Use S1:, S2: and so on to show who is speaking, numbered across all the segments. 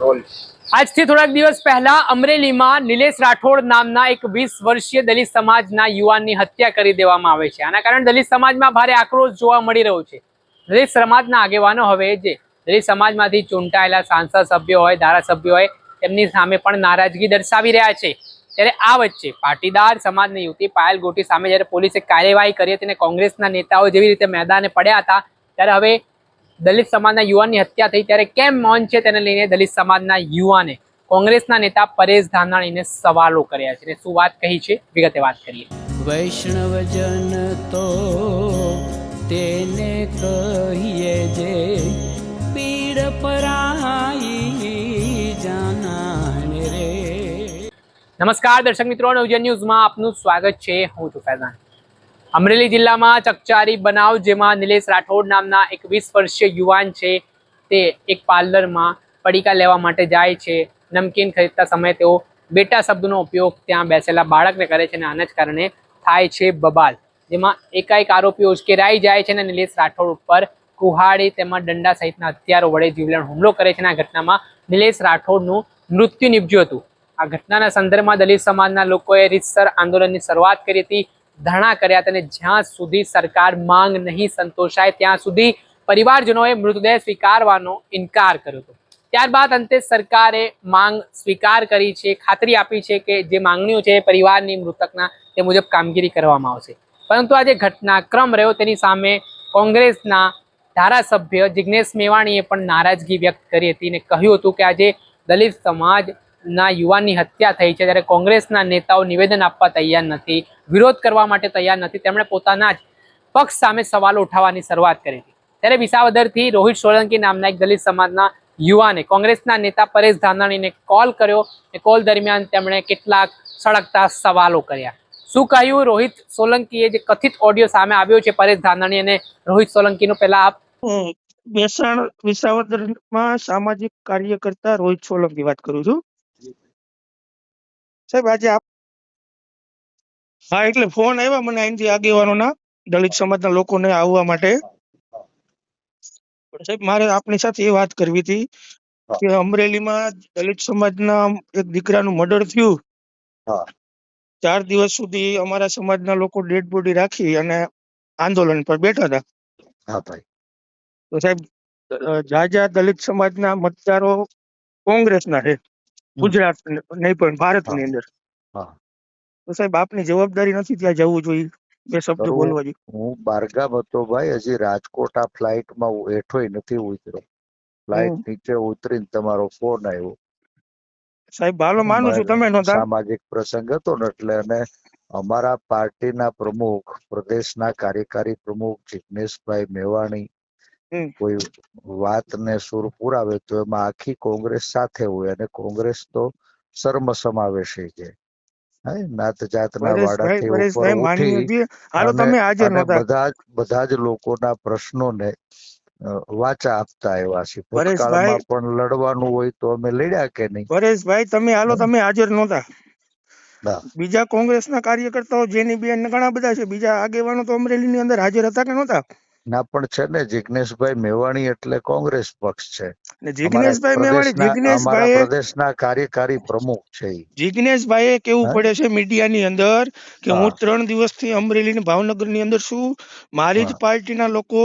S1: આજથી થોડાક દિવસ પહેલા અમરેલીમાં નિલેશ રાઠોડ નામના એક વીસ વર્ષીય દલિત સમાજના યુવાનની હત્યા કરી દેવામાં આવે છે. આના કારણે દલિત સમાજમાં ભારે આક્રોશ જોવા મળી રહ્યો છે. દલિત સમાજના આગેવાનો હવે જે દલિત સમાજમાંથી ચૂંટાયેલા સાંસદ સભ્યો હોય, ધારાસભ્યો હોય તેમની સામે પણ નારાજગી દર્શાવી રહ્યા છે. ત્યારે આ વચ્ચે પાટીદાર સમાજની યુવતી પાયલ ગોટી સામે જ્યારે પોલીસે કાર્યવાહી કરી હતી અને કોંગ્રેસના નેતાઓ જેવી રીતે મેદાને પડ્યા હતા, ત્યારે હવે દલિત સમાજના યુવાનની હત્યા થઈ ત્યારે કેમ મૌન છે તેને લઈને દલિત સમાજના યુવાને કોંગ્રેસના નેતા પરેશ ધાનાણીને સવાલો કર્યા છે. અને શું વાત કહી છે? વિગતે વાત કરીએ.
S2: વૈષ્ણવજન તો તેને કહીએ જે પીડ પરાઈ જાનાને રે.
S1: નમસ્કાર દર્શક મિત્રો નવજન ન્યૂઝમાં આપનું સ્વાગત છે. હું છું ફૈઝાન. અમરેલી જિલ્લામાં ચકચારી બનાવ જેમાં નિલેશ રાઠોડ નામના એક વીસ વર્ષીય યુવાન છે, તે એક પાર્લરમાં પડીકા લેવા માટે જાય છે. નમકીન ખરીદતા સમયે તેઓ બેટા શબ્દનો ઉપયોગ ત્યાં બેસેલા બાળકને કરે છે અને આના જ કારણે થાય છે બબાલ. જેમાં એકાએક આરોપીઓ ઉશ્કેરાઈ જાય છે અને નિલેશ રાઠોડ ઉપર કુહાડી તેમજ દંડા સહિતના હથિયારો વડે જીવલેણ હુમલો કરે છે અને આ ઘટનામાં નિલેશ રાઠોડનું મૃત્યુ નીપજ્યું હતું. આ ઘટનાના સંદર્ભમાં દલિત સમાજના લોકોએ રીતસર આંદોલનની શરૂઆત કરી હતી. ધરણા કર્યા હતા અને જ્યાં સુધી સરકાર માંગ નહીં સંતોષાય, ત્યાં સુધી પરિવારજનોએ મૃતદેહ સ્વીકારવાનો ઇનકાર કર્યો હતો. ત્યારબાદ અંતે સરકારે માંગ સ્વીકાર કરી છે, ખાતરી આપી છે કે જે માંગણીઓ છે પરિવારની મૃતકના તે મુજબ કામગીરી કરવામાં આવશે. પરંતુ આ જે ઘટનાક્રમ રહ્યો તેની સામે કોંગ્રેસના ધારાસભ્ય જિજ્ઞેશ મેવાણીએ પણ નારાજગી વ્યક્ત કરી હતી અને કહ્યું હતું કે આજે દલિત સમાજના યુવાનની હત્યા થઈ છે, ત્યારે કોંગ્રેસના નેતાઓ નિવેદન આપવા તૈયાર નથી, વિરોધ કરવા માટે તૈયાર નથી, તેમણે પોતાના જ પક્ષ સામે સવાલો ઉઠાવવાની શરૂઆત કરી હતી. ત્યારે વિસાવદરથી રોહિત સોલંકી નામના એક દલિત સમાજના યુવાને કોંગ્રેસના નેતા પરેશ ધાનાણીને કોલ કર્યો અને કોલ દરમિયાન તેમણે કેટલાક સળગતા સવાલો કર્યા. શું કહ્યું? રોહિત સોલંકીએ જે કથિત ઓડિયો સામે આવ્યો છે પરેશ ધાનાણી અને રોહિત સોલંકીનો પહેલા આપ
S3: બેસણ વિસાવદરમાં સામાજિક કાર્યકર્તા રોહિત સોલંકી વાત કરું છું. સાહેબ આજે આપ હા એટલે ફોન આવ્યા મને અહીંથી આગેવાનોના દલિત સમાજના લોકોને આવવા માટે. સાહેબ મારે આપની સાથે એ વાત કરવી હતી કે અમરેલીમાં દલિત સમાજના એક દીકરાનું મર્ડર થયું. ચાર દિવસ સુધી અમારા સમાજના લોકો ડેડ બોડી રાખી અને આંદોલન પર બેઠા હતા. તો સાહેબ જાજા દલિત સમાજના મતદારો કોંગ્રેસના છે. ગુજરાત નહીં પણ ભારતની અંદર. તો સાહેબ આપની જવાબદારી નથી ત્યાં જવું જોઈએ બે શબ્દ બોલવા જોઈએ
S4: હું બારગામ હતો ભાઈ હજી રાજકોટ આ ફ્લાઇટમાં હેઠોય નથી ઉતર્યો. ફ્લાઇટ નીચે ઉતરીને તમારો ફોન આવ્યો.
S3: સાહેબ હાલો માનું છું તમે નહોતા
S4: સામાજિક પ્રસંગ હતો ને એટલે અને અમારા પાર્ટીના પ્રમુખ પ્રદેશના કાર્યકારી પ્રમુખ જિગ્નેશભાઈ મેવાણી. કોઈ વાતને સુર પુરાવે તો એમાં આખી કોંગ્રેસ સાથે હોય અને કોંગ્રેસ તો સર્મ સમાવેશી છે. નાત જાતના વાડાથી ઉપર ઉઠી અને- બધા જ બધા જ લોકોના પ્રશ્નોને વાચા આપતા આવ્યા છે ભૂતકાળમાં પણ લડવાનું હોય તો અમે લડ્યા કે નહીં?
S3: પરેશભાઈ તમે હાલો તમે હાજર નહોતા.
S4: ના.
S3: બીજા કોંગ્રેસના કાર્યકર્તાઓ જેની બેન ઘણા બધા છે બીજા આગેવાનો તો અમરેલીની અંદર હાજર હતા કે નહોતા?
S4: ના પણ છે ને જીગ્નેશભાઈ મેવાણી એટલે કોંગ્રેસ પક્ષ છે.
S3: ને મેવાણી
S4: અમારા પ્રદેશના કાર્યકારી પ્રમુખ છે ઈ.
S3: કેવું પડે છે મીડિયાની અંદર કે હું. ત્રણ દિવસથી અમરેલી ને ભાવનગરની અંદર છું. મારી જ પાર્ટીના લોકો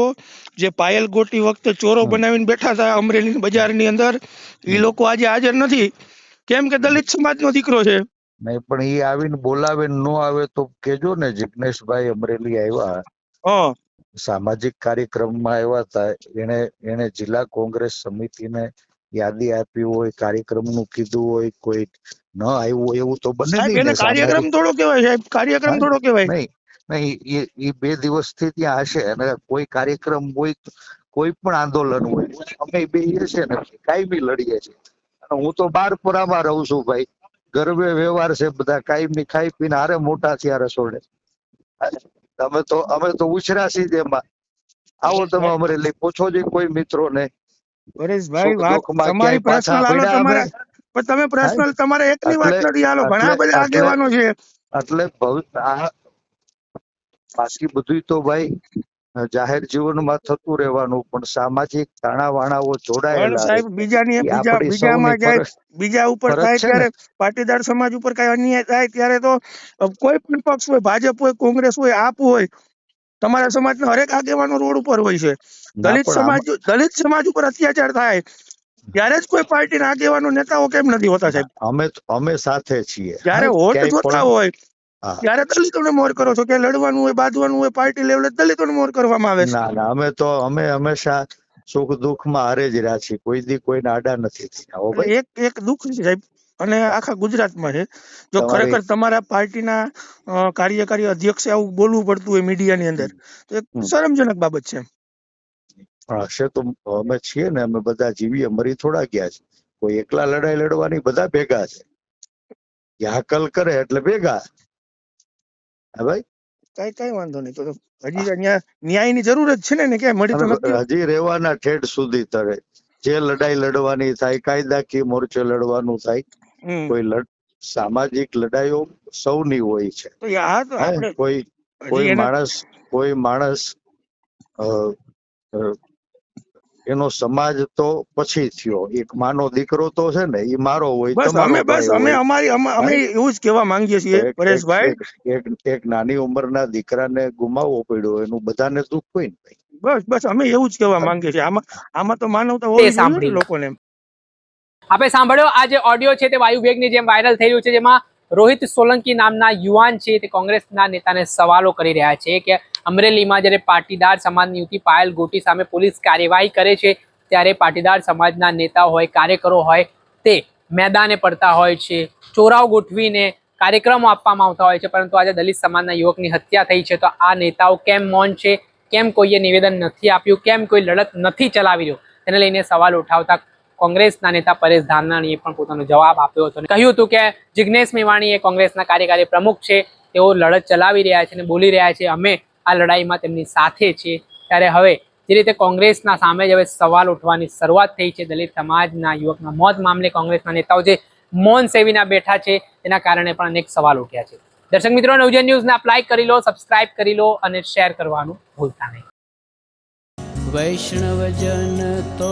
S3: જે પાયલ ગોટી વખતે ચોરો બનાવીને બેઠા હતા અમરેલી બજારની અંદર એ લોકો આજે હાજર નથી. કેમ કે દલિત સમાજનો દીકરો છે.
S4: નહીં પણ એ આવીને બોલાવે ન આવે તો કેજો ને જિગ્નેશભાઈ અમરેલી આવ્યા.
S3: હા.
S4: સામાજિક કાર્યક્રમમાં આવ્યા હતા. એને એને જિલ્લા કોંગ્રેસ સમિતિને યાદી આપી હોય કાર્યક્રમનું કીધું હોય કોઈ ન આવ્યું હોય એવું તો બને નહીં
S3: કાર્યક્રમ થોડો કહેવાય સાહેબ. કાર્યક્રમ થોડો કહેવાય.
S4: નહીં નહીં એ બે દિવસથી ત્યાં હશે અને કોઈ કાર્યક્રમ હોય કોઈ પણ આંદોલન હોય અમે બે છે ને કાયમી લડીએ છીએ. અને હું તો બાર પુરામાં રહું છું ભાઈ. ગરબે વ્યવહાર છે બધા કાયમી ખાઈ પીને હારે મોટા થયા રસોડે. અમે તો અમે તો ઉછરા છીએ જ એમાં. આવો તમે અમરેલી પૂછો જે કોઈ મિત્રો ને
S3: પરેશભાઈ વાત તમારી પર્સનલ
S4: આલો
S3: તમારે પણ તમે પર્સનલ તમારે એકની વાત નથી આલો ઘણા બધા આગેવાનો છે.
S4: એટલે બાકી બધું તો ભાઈ જાહેર જીવનમાં થતું રહેવાનું પણ સામાજિક તાણાવાણાઓ જોડાયેલા
S3: સાહેબ બીજાની બીજા બીજામાં જાય બીજા ઉપર થાય ત્યારે પાટીદાર સમાજ ઉપર કઈ અન્યાય થાય ત્યારે તો કોઈ પણ પક્ષ હોય ભાજપ હોય કોંગ્રેસ હોય આપ હોય તમારા સમાજના હરેક આગેવાનો રોડ ઉપર હોય છે. દલિત સમાજ દલિત સમાજ ઉપર અત્યાચાર થાય ત્યારે જ કોઈ પાર્ટીના આગેવાનો નેતાઓ કેમ નથી હોતા સાહેબ?
S4: અમે અમે સાથે છીએ.
S3: જ્યારે વોટ જોતા હોય. ત્યારે દલિતોને મોર કરો છો કે લડવાનું હોય બાંધવાનું હોય પાર્ટી લેવલે દલિતોને મોર કરવામાં આવે છે?
S4: ના ના અમે તો અમે હંમેશા સુખ દુઃખમાં હારે જ રહ્યા છીએ. કોઈ દી કોઈને આડા નથી થયા
S3: એક એક દુઃખ છે સાહેબ અને આખા ગુજરાતમાં છે. જો ખરેખર તમારા પાર્ટીના કાર્યકારી અધ્યક્ષે આવું બોલવું પડતું હોય મીડિયાની અંદર તો એક શરમજનક બાબત છે
S4: હશે તો અમે છીએ ને અમે બધા જીવીએ મરી થોડા ગયા છે. કોઈ એકલા લડાઈ લડવાની બધા ભેગા છે. હાકલ કરે એટલે ભેગા. હા ભાઈ?
S3: કઈ કઈ વાંધો નહીં. તો હજી અહીંયા ન્યાયની જરૂર જ છે ને કે મળી તો
S4: હજી રહેવાના ઠેઠ સુધી તરે. જે લડાઈ લડવાની થાય કાયદાકીય મોરચે લડવાનું થાય કોઈ લડ સામાજિક લડાઈઓ સૌની હોય છે.
S3: તો આ તો
S4: કોઈ કોઈ માણસ કોઈ માણસ એનો સમાજ તો પછી થયો. એક માનો દીકરો તો છે ને એ મારો હોય
S3: બસ અમે બસ અમે અમારી અમે- એવું જ કહેવા માંગીએ છીએ પરેશભાઈ.
S4: એક- એક નાની ઉંમરના દીકરાને ગુમાવવો પડ્યો એનું બધાને દુઃખ હોય ને ભાઈ.
S3: બસ બસ અમે એવું જ કહેવા માંગીએ છીએ. આમાં આમાં તો માનવતા હોય
S1: સાંભળી.
S3: લોકોને
S1: આપણે સાંભળ્યો આ જે ઓડિયો છે તે વાયુવેગની જેમ વાયરલ થઈ રહ્યું છે જેમાં રોહિત સોલંકી નામના યુવાન છે તે કોંગ્રેસના નેતાને સવાલો કરી રહ્યા છે કે અમરેલીમાં જ્યારે પાટીદાર સમાજની યુવતી પાયલ ગોટી સામે પોલીસ કાર્યવાહી કરે છે, ત્યારે પાટીદાર સમાજના નેતા હોય, કાર્યકરો હોય, તે મેદાને પડતા હોય છે ચોરાવ ગોઠવીને કાર્યક્રમો આપવામાં આવતા હોય છે, પરંતુ આજે દલિત સમાજના યુવકની હત્યા થઈ છે. તો આ નેતાઓ કેમ મૌન છે? કેમ કોઈએ નિવેદન નથી આપ્યું? કેમ કોઈ લડત નથી ચલાવી રહ્યું? તેને લઈને સવાલ ઉઠાવતા કોંગ્રેસના નેતા પરેશ ધાનાણીએ પણ પોતાનો જવાબ આપ્યો હતો કહ્યું હતું કે જિજ્ઞેશ મેવાણી એ કોંગ્રેસના કાર્યકારી પ્રમુખ છે, તેઓ લડત ચલાવી રહ્યા છે અને બોલી રહ્યા છે, અમે આ લડાઈમાં તેમની સાથે છીએ. ત્યારે હવે જે રીતે કોંગ્રેસના સામે જ હવે સવાલ ઉઠવાની શરૂઆત થઈ છે, દલિત સમાજના યુવકના મોત મામલે કોંગ્રેસના નેતાઓ જે મૌન સેવીના બેઠા છે, તેના કારણે પણ અનેક સવાલ ઉઠ્યા છે. દર્શક મિત્રો, નવજન ન્યૂઝને લાઈક કરી લો સબસ્ક્રાઇબ કરી લો અને શેર કરવાનું ભૂલતા નહીં.
S2: વૈષ્ણવજન તો